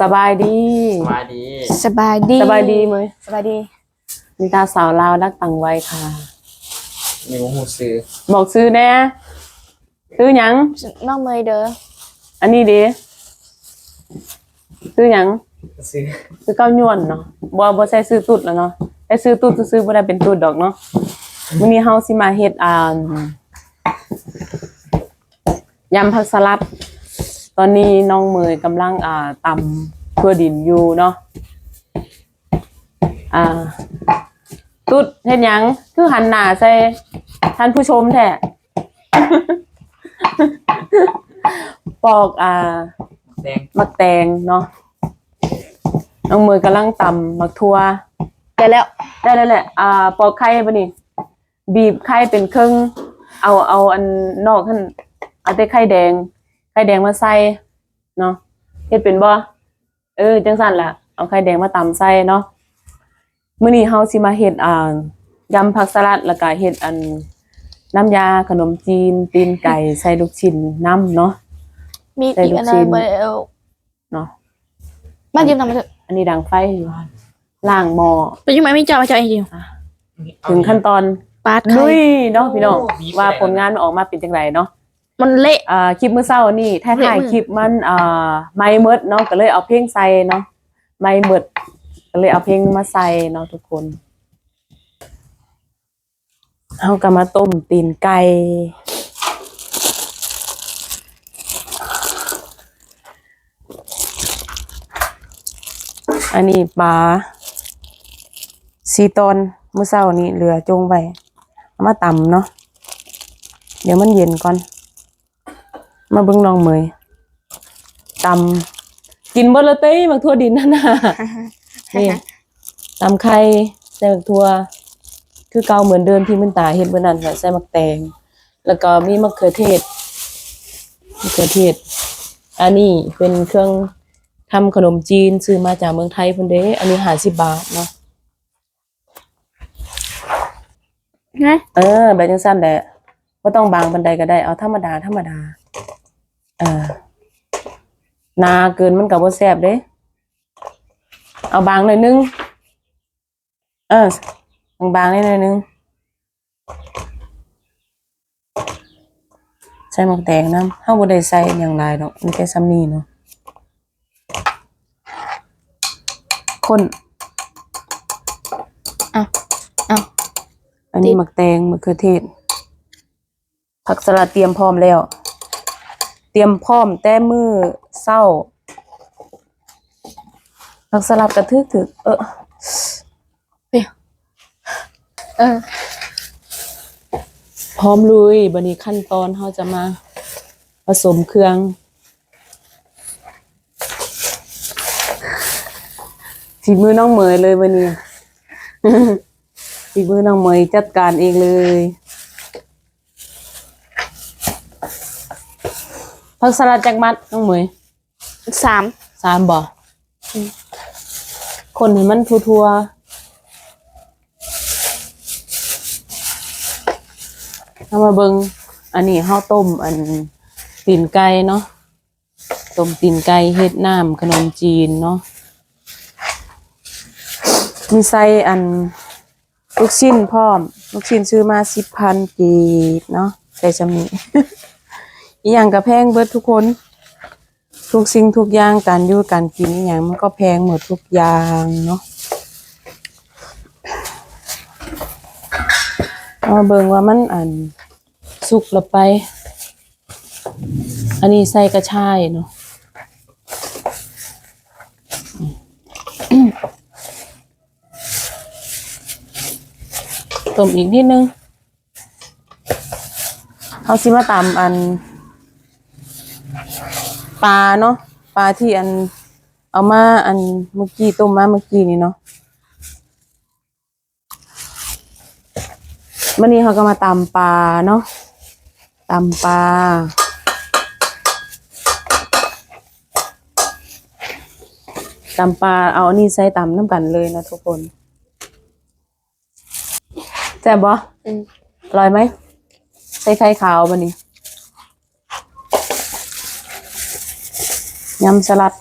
สบายดีสวัสดี สบายดีสบายดีมั้ยสบายดีนิตาสาวลาวดักตังไว้ค่ะ มีหูซื้อบอกซื้อแน่ซื้อหยัง น้องเมยเด้ออันนี้ดิซื้อหยัง ซื้อซื้อเก้าวยวนเนาะบ่บ่ใส่ซื้อตุดแล้วเนาะแต่ซื้อตุดซื้อๆบ่ได้เป็นตุดดอกเนาะมื้อนี้เฮาสิมาเฮ็ดอ่ายำผักสลัด ตอนนี้น้องเมยกำลังอ่าตำทั่วดินอยู่เนาะอ่า ตุดเฮ็ดหยัง คือหันหน้าใส่ท่านผู้ชมแท้ปอกอ่าแดงมักแตงเนาะน้องเมยกำลังตำมักทั่วได้แล้ว ได้แล้วแหละ อ่า ปอกไข่ปะนี่ บีบไข่เป็นครึ่ง เอาเอาอันนอกท่านเอาแต่ไข่แดง ไข่แดงมาใส่เนาะเฮ็ดเป็นบ่เออจังสั่นล่ะเอาไข่แดงมาตำใส่เนาะมื้อนี้เฮาสิมาเฮ็ดอ่ายำผักสลัดแล้วก็เฮ็ดอันน้ำยาขนมจีนตีนไก่ใส่ลูกชิ้นน้ำเนาะ มีใส่อีกลูกอันชิ้นึนงไปเอาเนาะ มายืมทำมาเถอะอันนี้ดังไฟอยู่ล่างหม้อไปยืมไหมไม่จอมาจอเองจริงถึงขั้นตอนปาดลุไข่ยเนาะพี่น้องว่าผลงานมันออกมาเป็นจังไรเนาะ มันเละ อ่าคลิปมื้อเช้านี่แท้ถ่ายเละมือคลิปมันอ่าไม่เมิดเนาะก็เลยเอาเพลงใส่เนาะไม่เมิดก็เลยเอาเพลงมาใส่เนาะทุกคนเอาก็มาต้มตีนไก่อันนี้ปลาสีตอนมื้อเช้านี้เหลือจงไว้เอามาตำเนาะเดี๋ยวมันเย็นก่อน มาเบิ่งน้องเมยตำกินบ่ละเต้มักทั่วดินนั่นน่ะนี่ตำไข่ใส่มักทั่ว คือเก่าเหมือนเดิมที่มันตาเฮ็ดเมื่อนั้นค่ะใส่มักแตง แล้วก็มีมะเขือเทศมะเขือเทศ อันนี้เป็นเครื่องทำขนมจีนซื้อมาจากเมืองไทยพุ่นเด้อันนี้50บาทเนาะไงเออแบบจังสั้นแหละก็ต้องบางบันไดก็ได้เอาธรรมดาธรรมดาเออหนาเกินมันกับว่าแซบเด้ เอาบางหน่อยนึง เออบางๆนิดหน่อยนึง ใส่หมกแดงน้ำเฮาบ่ได้ใส่อย่างไรดอกมีแค่ซ้ำนี้เนาะคนอะอะอันนี้หมักแตงมะเขือเทศ ผักสลัดเตรียมพร้อมแล้วเตรียมพร้อมแต่มือเศร้าผักสลัดกระทึกถึกเออเออ พร้อมลุยบันนี้ขั้นตอนเขาจะมาผสมเครื่อง ฝีมือน้องเหมยเลยวันนี้ฝีมือน้องเหมยจัดการเองเลย ผักสลัดจากมัดน้องเหมยสามสามบ่คนให้มันทั่วๆเอามาเบิงอันนี้ข้าวต้มอันตีนไก่เนาะต้มตีนไก่เฮ็ดน้ำขนมจีนเนาะมีใส่อันลูกชิ้นพร้อม ลูกชิ้นซื้อมาสิบพันกีบเนาะใส่จำนี้ อีหยังก็แพงเบิดทุกคน ทุกสิ่งทุกอย่างการอยู่การกินอหย่างมันก็แพงหมดทุกอย่างเนาะเอามาเบิ่งว่ามันอันสุกแล้วไป อันนี้ใส่กระชายเนาะต้มอีกนิดนึงเอาสิมาตำอัน ปลาเนาะปลาที่อันเอามาอันเมื่อกี้ต้มมาเมื่อกี้นี่เนาะวันนี้เขาก็มาตำปลาเนาะตำปลาตำปลาเอาอันนี้ใส่ตำน้ำกันเลยนะทุกคนแซ่บบ่อืมอร่อยไหมใส่ไข่ขาวบันนี้ ยำสลัด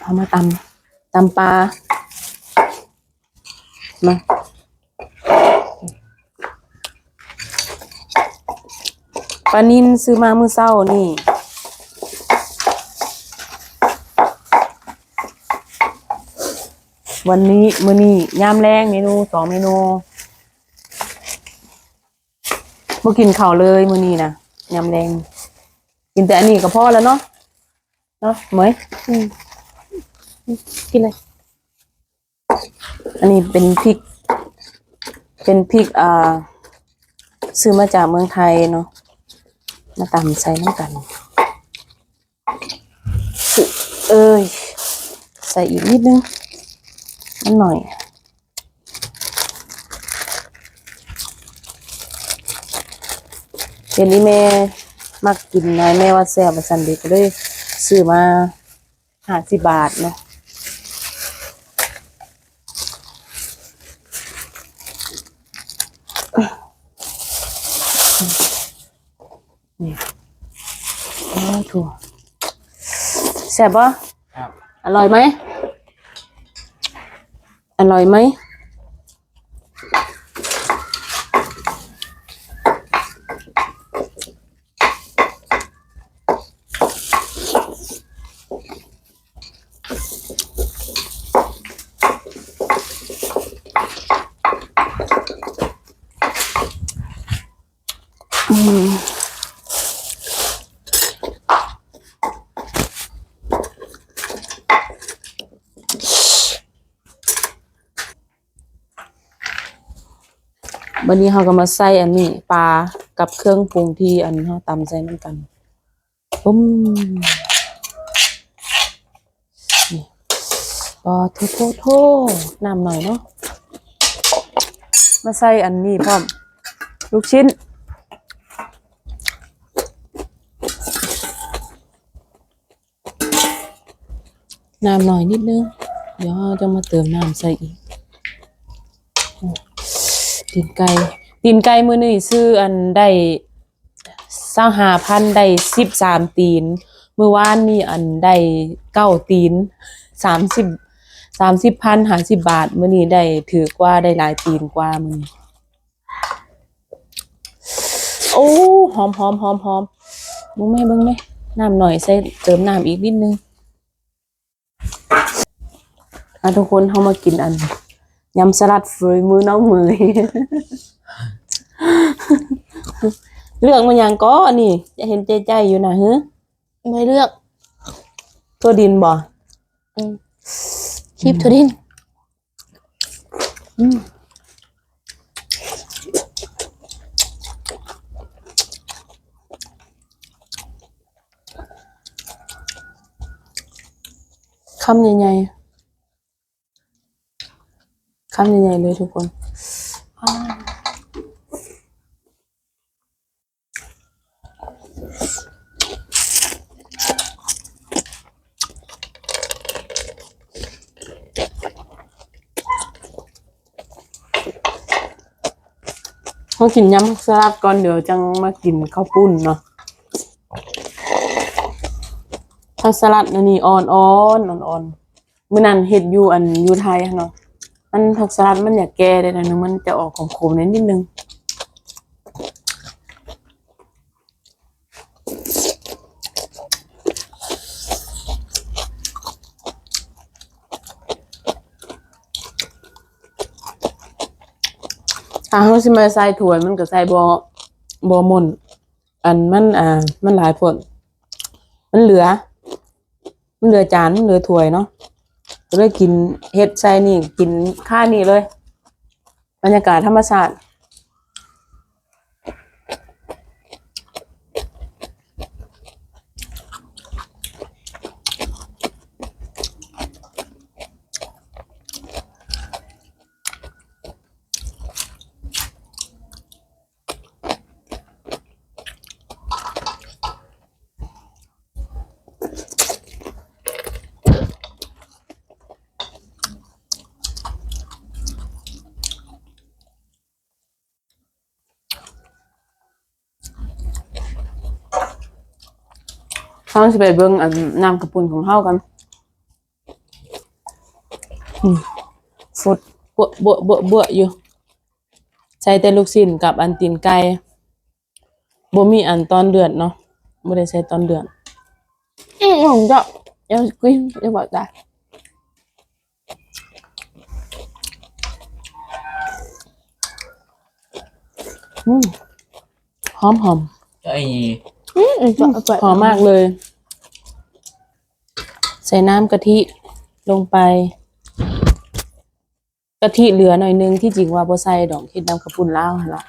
เอามาตำตำปลา มาปลานินซื้อมาเมื่อเช้านี่ วันนี้มื้อนี้ยามแรงเมนูสองเมนูบ่กินข้าวเลยมื้อนี้นะยามแรงกินแต่อันนี้ก็พอแล้วเนาะเนาะเหมยอืมกินเลยอันนี้เป็นพริก เป็นพริกอ่าซื้อมาจากเมืองไทยเนาะมาตำใส่น้ำกันสึเอ้ยใส่อีกนิดนึง นิดหน่อยเป็นนี่แม่มักกินนายแม่ว่าแซ่บว่าสันเด็กก็เลยซื้อมาห้าสิบบาทเนาะนี่โอ้ถั่วแซ่บปะครับอร่อยไหม อร่อยไหม วันนี้เราก็มาใส่อันนี้ปลากับเครื่องปรุงที่อันเราตำใส่น้ำกันปุ้มนี่ปลาโทโทโทน้ำหน่อยเนาะมาใส่อันนี้พร้อม ลูกชิ้นน้ำหน่อยนิดนึง เดี๋ยวจะมาเติมน้ำใส่อีก ตีนไก่ตีนไก่มื้อนี้ซื้ออันได้สาหาพันได้สิบสามตีน เมื้อวานนี่อันได้เก้าตีนสามสิบสามสิบพันหาสิบบาทมื้อนี้ได้ถือกว่าได้หลายตีนกว่ามื้อนี้โอ้หอมหอมหอมหอมบิ่งแม่บิ่งแม่น้ำหน่อยใส่เติมน้ำอีกนิดนึงอะทุกคนเฮามากินอัน ยำสลัดฟรยมือน้องมือเลือกมาอย่างก็อันนี้จะเห็นใจใจอยู่นะฮึไม่เลือกตัวดินบ่อืมคีบถั่วดินอืมคำใหญ่ๆ คำใหญ่ๆเลยทุกคนอ้าวเขากินยำสลัดก่อนเดี๋ยวจังมากินข้าวปุ้นเนาะผักสลัดอันนี้อ่อนๆอ่อนๆมื้อนั้นเฮ็ดอยู่อันอยู่ไทยเนาะ มันผักสลัดมันอยากแก่ได้น่อยนึงมันจะออกของขมๆนิดนึงถ้าเขาสิมาใส่ถ้วมันก็ใส่บ่บ่หมนอันมันอ่ามันหลายผลมันเหลือ มันเหลือจานมันเหลือถ้วยเนาะ ก็เลยกินเฮ็ดใส่นี่กินข้านี่เลย บรรยากาศธรรมชาติ เขาสิไปเบิ่งอันน้ำกระปุ่นของเฮากันฟุดบวบวบวบวอยู่ ใช้แต่ลูกชิ้นกับอันตีนไก่บ่มีอันตอนเดือดเนาะบ่ได้ใช้ตอนเดือดอืมผมจะยังกินจะบอกได้อืมหอมหอมก็ไอ้ อืมจะอร่อยหอมมากเลย ใส่น้ำกะทิลงไป กะทิเหลือหน่อยนึงที่จริงว่าบ่ใส่ดอกเฮ็ดน้ำกระปุ่นลาวหั่นล่ะ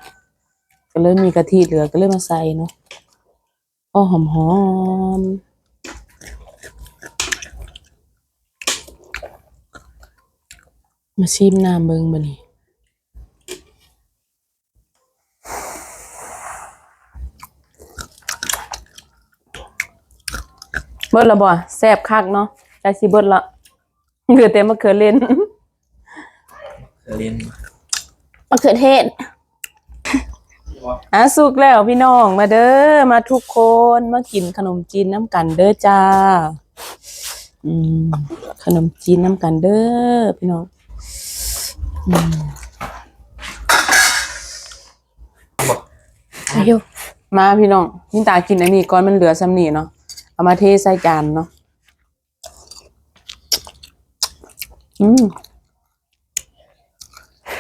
ก็เลยมีกะทิเหลือก็เลยมาใส่เนาะก็หอมหอมมาชิมน้ำเบิ่งบัดนี้ เบิดและบ่แซ่บคักเนาะใจสิเบิดละเหลือแต่มะเขือเล่นเคยเล่นมะเขือเทศอะสุกแล้วพี่น้องมาเด้อมาทุกคนมากินขนมจีนน้ำกันเด้อจ้าอืมขนมจีนน้ำกันเด้อพี่น้องอืมอายุมาพี่น้องนี่ตากินอันนี้ก่อนมันเหลือซ้ำนี่เนาะ เอามาเทใส่จานเนาะอืม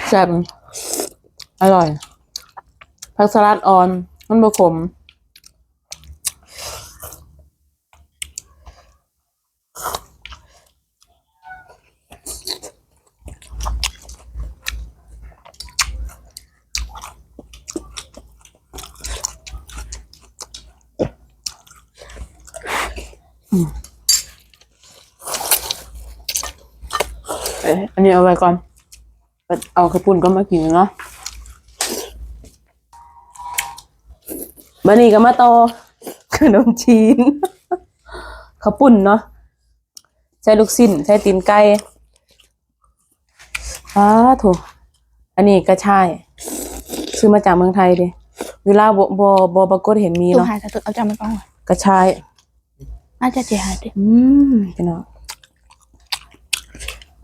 แซ่บอร่อยผักสลัดอ่อน มันบะขม เอ๊ะอันนี้เอาไว้ก่อน เอาข้าวปุ้นก็มากินเนาะบันนี้ก็มาต่อขนมจีนข้าวปุ้นเนาะใช้ลูกสิ้นใช้ตีนไก่อ้าถูกอันนี้กระชายซื้อมาจากเมืองไทยดิเวลาบบบบบปรากฏเห็นมีตู้เนาะหายแต่ตัวเอาจำไม่ต้องเลยกระชายน่าจะเจียหายดิอืมพี่น้อง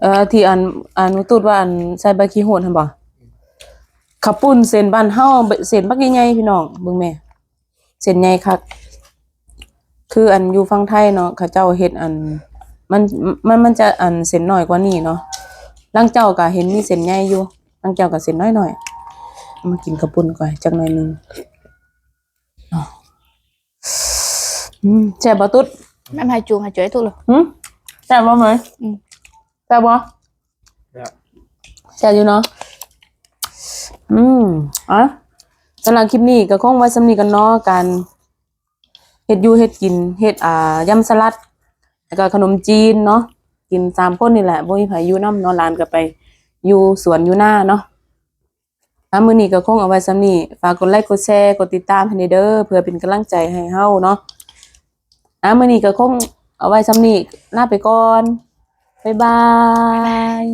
เอ่อที่อันอันหนูตูดว่าอันใส่ใบขี้โหดหั่นบ่ขับปุ้นเส้นบ้านเฮาเส้นบักใหญ่ๆพี่น้องเบิ่งแม่เส้นใหญ่คักคืออันอยู่ฝั่งไทยเนาะเขาเจ้าเฮ็ดอัน มันมันมันจะอันเส้นน้อยกว่านี้เนาะลางเจ้าก็เห็นมีเส้นใหญ่อยู่ลางเจ้าก็เส้นน้อยๆเอามากินขับปุ้นก่อนจักหน่อยหนึงเนาะอืมแซ่บบ่ตุ๊ดแม่พายจูงหายจุ้ยตู้เลยหืมแซ่บบ่เหมยอืม แซ่บบ่แบบแซ่บอยู่เนาะ อืมอะสำหรับคลิปนี้ก็คงไว้สำนี้กันเนาะการเฮ็ดอยู่เฮ็ดกินเฮ็ดอ่ายำสลัด แล้วก็ขนมจีนเนาะกินสามคนนี่แหละบ่มีไผอยู่นำเนาะร้านก็ไปอยู่สวนอยู่หน้าเนาะอะมื้อนี้ก็คงเอาไว้สำนี้ฝากกดไลค์กดแชร์กดติดตามให้เด้อเพื่อเป็นกำลังใจให้เฮาเนาะอะมื้อนี้ก็คงเอาไว้สำนี้ลาไปก่อน บ๊ายบาย